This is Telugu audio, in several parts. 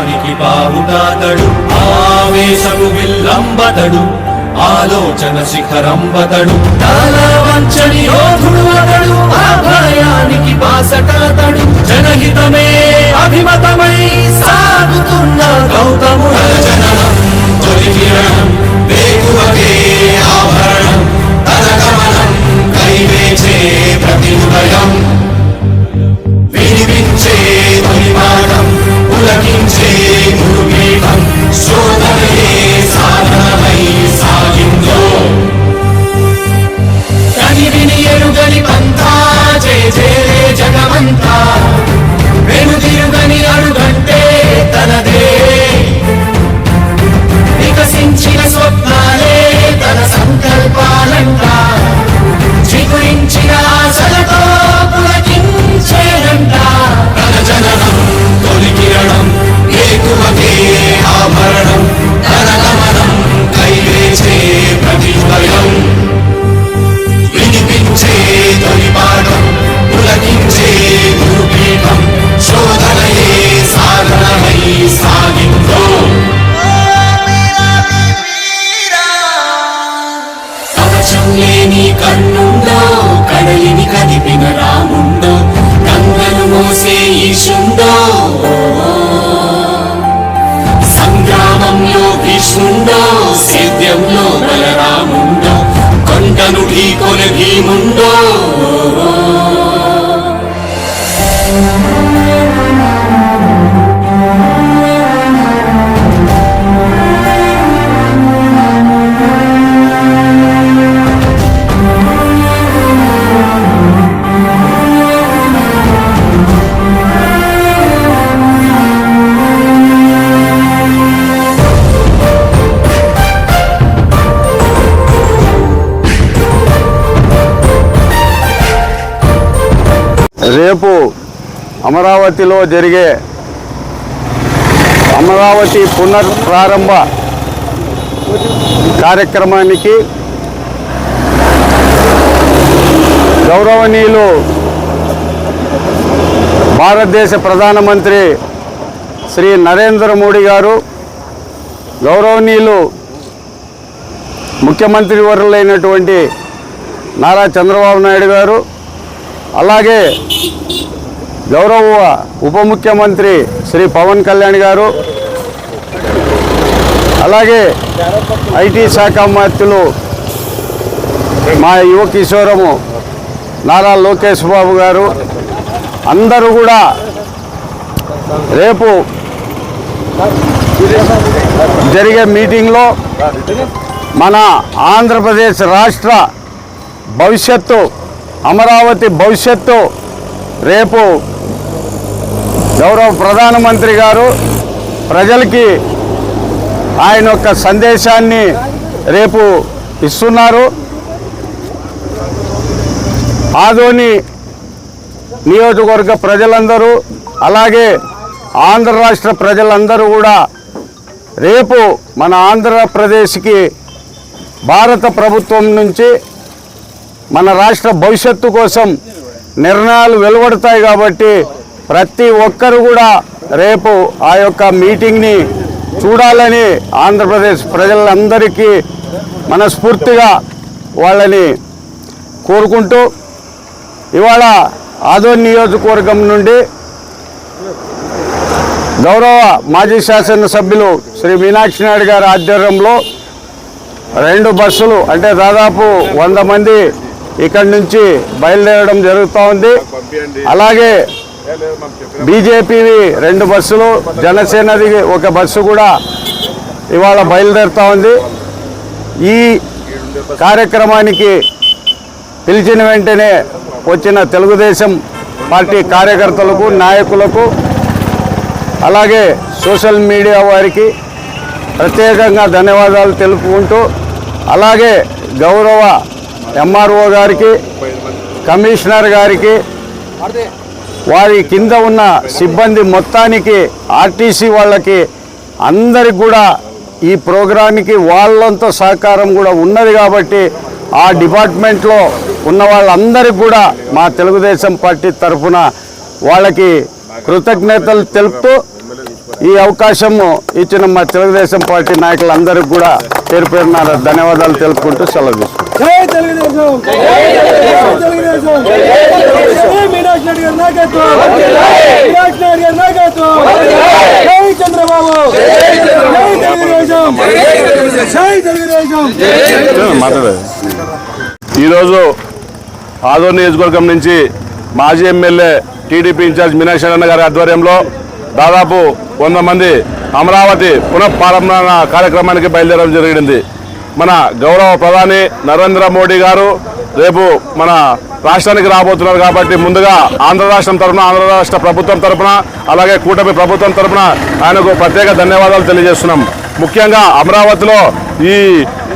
వీరుడు అతడు బావుటాతడు ఆవేశము విల్లంబతడు ఆలోచన శిఖరంబతడు. వంచని యోధుడు అతడు ఆ భయానికి బాసటాతడు. జనహితమే అభిమతమై సాగుతున్న గౌతముడు జననం తొలి కిరణం వేగువకే ఆభరణం తన గమనం కైవేచే ప్రతి ఉదయం Simón అమరావతిలో జరిగే అమరావతి పునర్ ప్రారంభ కార్యక్రమానికి గౌరవనీయులు భారతదేశ ప్రధానమంత్రి శ్రీ నరేంద్ర మోడీ గారు గౌరవనీయులు ముఖ్యమంత్రి వర్యులైనటువంటి నారా చంద్రబాబు నాయుడు గారు అలాగే గౌరవ ఉప ముఖ్యమంత్రి శ్రీ పవన్ కళ్యాణ్ గారు అలాగే ఐటీ శాఖ మంత్రులు మా యువ కిశోరము నారా లోకేష్ బాబు గారు అందరూ కూడా రేపు జరిగే మీటింగ్లో మన ఆంధ్రప్రదేశ్ రాష్ట్ర భవిష్యత్తు అమరావతి భవిష్యత్తు రేపు గౌరవ ప్రధానమంత్రి గారు ప్రజలకి ఆయన యొక్క సందేశాన్ని రేపు ఇస్తున్నారు. ఆదోని నియోజకవర్గ ప్రజలందరూ అలాగే ఆంధ్ర రాష్ట్ర ప్రజలందరూ కూడా రేపు మన ఆంధ్రప్రదేశ్కి భారత ప్రభుత్వం నుంచి మన రాష్ట్ర భవిష్యత్తు కోసం నిర్ణయాలు వెలువడతాయి కాబట్టి ప్రతి ఒక్కరు కూడా రేపు ఆ యొక్క మీటింగ్ని చూడాలని ఆంధ్రప్రదేశ్ ప్రజలందరికీ మనస్ఫూర్తిగా వాళ్ళని కోరుకుంటూ ఇవాళ ఆదోన్ నియోజకవర్గం నుండి గౌరవ మాజీ శాసనసభ్యులు శ్రీ మీనాక్షి నాయుడు గారి ఆధ్వర్యంలో రెండు బస్సులు అంటే దాదాపు వంద మంది ఇక్కడి నుంచి బయలుదేరడం జరుగుతూ ఉంది. అలాగే బీజేపీవి రెండు బస్సులు జనసేనది ఒక బస్సు కూడా ఇవాళ బయలుదేరుతూ ఉంది. ఈ కార్యక్రమానికి పిలిచిన వెంటనే వచ్చిన తెలుగుదేశం పార్టీ కార్యకర్తలకు నాయకులకు అలాగే సోషల్ మీడియా వారికి ప్రత్యేకంగా ధన్యవాదాలు తెలుపుకుంటూ అలాగే గౌరవ ఎంఆర్ఓ గారికి కమిషనర్ గారికి వారి కింద ఉన్న సిబ్బంది మొత్తానికి ఆర్టీసీ వాళ్ళకి అందరికి కూడా ఈ ప్రోగ్రాంకి వాళ్ళంతా సహకారం కూడా ఉన్నది కాబట్టి ఆ డిపార్ట్మెంట్లో ఉన్న వాళ్ళందరికీ కూడా మా తెలుగుదేశం పార్టీ తరఫున వాళ్ళకి కృతజ్ఞతలు తెలుపుతూ ఈ అవకాశము ఇచ్చిన మా తెలుగుదేశం పార్టీ నాయకులందరికీ కూడా పేరు పేరున ధన్యవాదాలు తెలుపుకుంటూ సెలవు తెలుగుదేశం. జై తెలుగుదేశం. జై మీనాక్షి నాయుడు గారి నాయకత్వం. మీనాక్షి నాయుడు గారి నాయకత్వం. జై చంద్రబాబు. జై తెలుగుదేశం. జై తెలుగుదేశం. మాట్లాడదు ఈరోజు ఆదోర్ నియోజకవర్గం నుంచి మాజీ ఎమ్మెల్యే టీడీపీ ఇన్ఛార్జ్ మీనాక్షి అన్న గారి ఆధ్వర్యంలో దాదాపు వంద మంది అమరావతి పునఃప్రారంభ కార్యక్రమానికి బయలుదేరడం జరిగింది. మన గౌరవ ప్రధాని నరేంద్ర మోడీ గారు రేపు మన రాష్ట్రానికి రాబోతున్నారు కాబట్టి ముందుగా ఆంధ్ర రాష్ట్రం తరఫున ఆంధ్ర రాష్ట్ర ప్రభుత్వం తరఫున అలాగే కూటమి ప్రభుత్వం తరఫున ఆయనకు ప్రత్యేక ధన్యవాదాలు తెలియజేస్తున్నాం. ముఖ్యంగా అమరావతిలో ఈ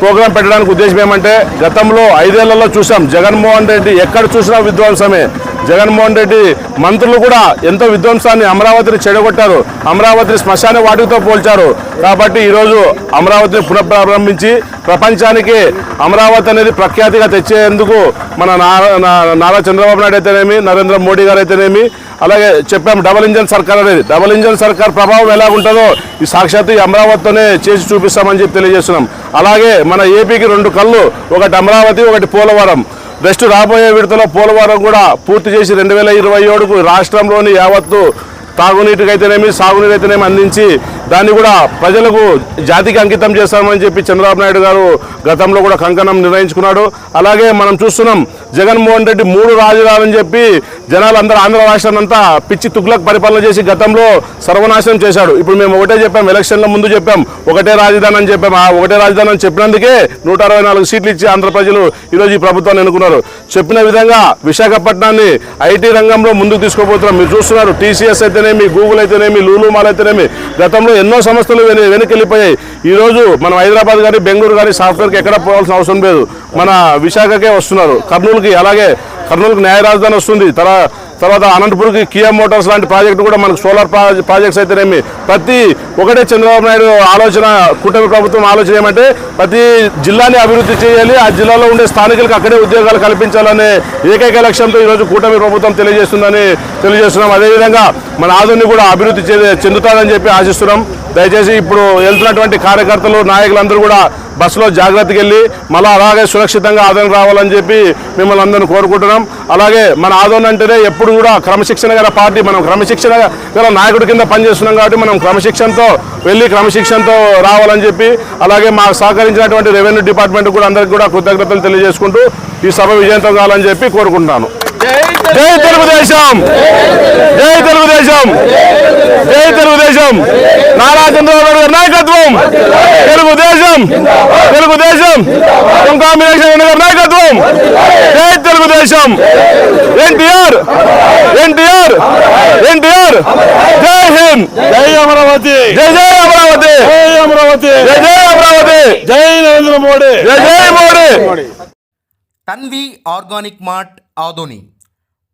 ప్రోగ్రాం పెట్టడానికి ఉద్దేశం ఏమంటే గతంలో ఐదేళ్ళలో చూసాం జగన్మోహన్ రెడ్డి ఎక్కడ చూసినా విధ్వంసమే జగన్మోహన్ రెడ్డి మంత్రులు కూడా ఎంతో విధ్వంసాన్ని అమరావతిని చెడగొట్టారు. అమరావతిని శ్మశాన వాటితో పోల్చారు. కాబట్టి ఈరోజు అమరావతిని పునఃప్రారంభించి ప్రపంచానికి అమరావతి అనేది ప్రఖ్యాతిగా తెచ్చేందుకు మన నారా నా- నారా చంద్రబాబు నాయుడు అయితేనేమి నరేంద్ర మోడీ గారు అయితేనేమి అలాగే చెప్పాం డబల్ ఇంజన్ సర్కార్ అనేది. డబల్ ఇంజన్ సర్కార్ ప్రభావం ఎలా ఉంటుందో ఈ సాక్షాత్తు ఈ అమరావతితోనే చేసి చూపిస్తామని చెప్పి తెలియజేస్తున్నాం. అలాగే మన ఏపీకి రెండు కళ్ళు ఒకటి అమరావతి ఒకటి పోలవరం. బెస్ట్ రాబోయే విడతలో పోలవరం కూడా పూర్తి చేసి రెండు వేల ఇరవై ఏడుకు రాష్ట్రంలోని యావత్తు తాగునీటికి అయితేనేమి సాగునీరు అయితేనేమి అందించి దాన్ని కూడా ప్రజలకు జాతికి అంకితం చేస్తామని చెప్పి చంద్రబాబు నాయుడు గారు గతంలో కూడా కంకణం నిర్ణయించుకున్నాడు. అలాగే మనం చూస్తున్నాం జగన్మోహన్ రెడ్డి మూడు రాజధానులని చెప్పి జనాలందరూ ఆంధ్ర రాష్ట్రాన్ని అంతా పిచ్చి తుగ్లక్ పరిపాలన చేసి గతంలో సర్వనాశనం చేశాడు. ఇప్పుడు మేము ఒకటే చెప్పాం ఎలక్షన్ల ముందు చెప్పాం ఒకటే రాజధాని అని చెప్పాం. ఆ ఒకటే రాజధాని అని చెప్పినందుకే నూట అరవై నాలుగు సీట్లు ఇచ్చి ఆంధ్ర ప్రజలు ఈరోజు ఈ ప్రభుత్వాన్ని ఎన్నుకున్నారు. చెప్పిన విధంగా విశాఖపట్నాన్ని ఐటీ రంగంలో ముందుకు తీసుకోబోతున్నాం మీరు చూస్తున్నారు. టీసీఎస్ అయితేనేమి గూగుల్ అయితేనేమి లూలు మాల్ అయితేనేమి గతంలో ఎన్నో సంస్థలు వెన- వెనకెళ్ళిపోయాయి. ఈరోజు మనం హైదరాబాద్ కానీ బెంగళూరు కానీ సాఫ్ట్వేర్కి ఎక్కడ పోవాల్సిన అవసరం లేదు. మన విశాఖకే వస్తున్నారు. కర్నూలుకి అలాగే కర్నూలుకి న్యాయ రాజధాని వస్తుంది. తర్వాత తర్వాత అనంతపూర్కి కియా మోటార్స్ లాంటి ప్రాజెక్టు కూడా మనకు సోలార్ ప్రాజెక్ట్స్ అయితేనేమి. ప్రతి ఒకటే చంద్రబాబు నాయుడు ఆలోచన కూటమి ప్రభుత్వం ఆలోచన ఏమంటే ప్రతి జిల్లాని అభివృద్ధి చేయాలి ఆ జిల్లాలో ఉండే స్థానికులకు అక్కడే ఉద్యోగాలు కల్పించాలనే ఏకైక లక్ష్యంతో ఈరోజు కూటమి ప్రభుత్వం తెలియజేస్తుందని తెలియజేస్తున్నాం. అదేవిధంగా మన ఆదోని కూడా అభివృద్ధి చే- చెందుతాదని చెప్పి ఆశిస్తున్నాం. దయచేసి ఇప్పుడు వెళ్తున్నటువంటి కార్యకర్తలు నాయకులందరూ కూడా బస్సులో జాగ్రత్తకి వెళ్ళి మళ్ళీ అలాగే సురక్షితంగా ఆదరణ రావాలని చెప్పి మిమ్మల్ని అందరిని కోరుకుంటున్నాం. అలాగే మన ఆదోని అంటేనే ఎప్పుడు కూడా క్రమశిక్షణ గల పార్టీ మనం క్రమశిక్షణ గల నాయకుడి కింద పనిచేస్తున్నాం కాబట్టి మనం క్రమశిక్షణతో వెళ్ళి క్రమశిక్షణతో రావాలని చెప్పి అలాగే మాకు సహకరించినటువంటి రెవెన్యూ డిపార్ట్మెంట్ కూడా అందరికీ కూడా కృతజ్ఞతలు తెలియజేసుకుంటూ ఈ సభ విజయంతం కావాలని చెప్పి కోరుకుంటున్నాను జై తెలుగుదేశం! జై తెలుగుదేశం! జై తెలుగుదేశం. నారా చంద్రబాబు నాయుడు గారి నాయకత్వం. తెలుగుదేశం. తెలుగుదేశం. కాంబినేషన్ గారి నాయకత్వం. జై తెలుగుదేశం. ఎన్టీఆర్. ఎన్టీఆర్. ఎన్టీఆర్. జై హింద్. జై అమరావతి. జై జై అమరావతి. జై అమరావతి. జై జై అమరావతి. జై నరేంద్ర మోడీ. జై జై Modi. Tanvi organic mart Adoni.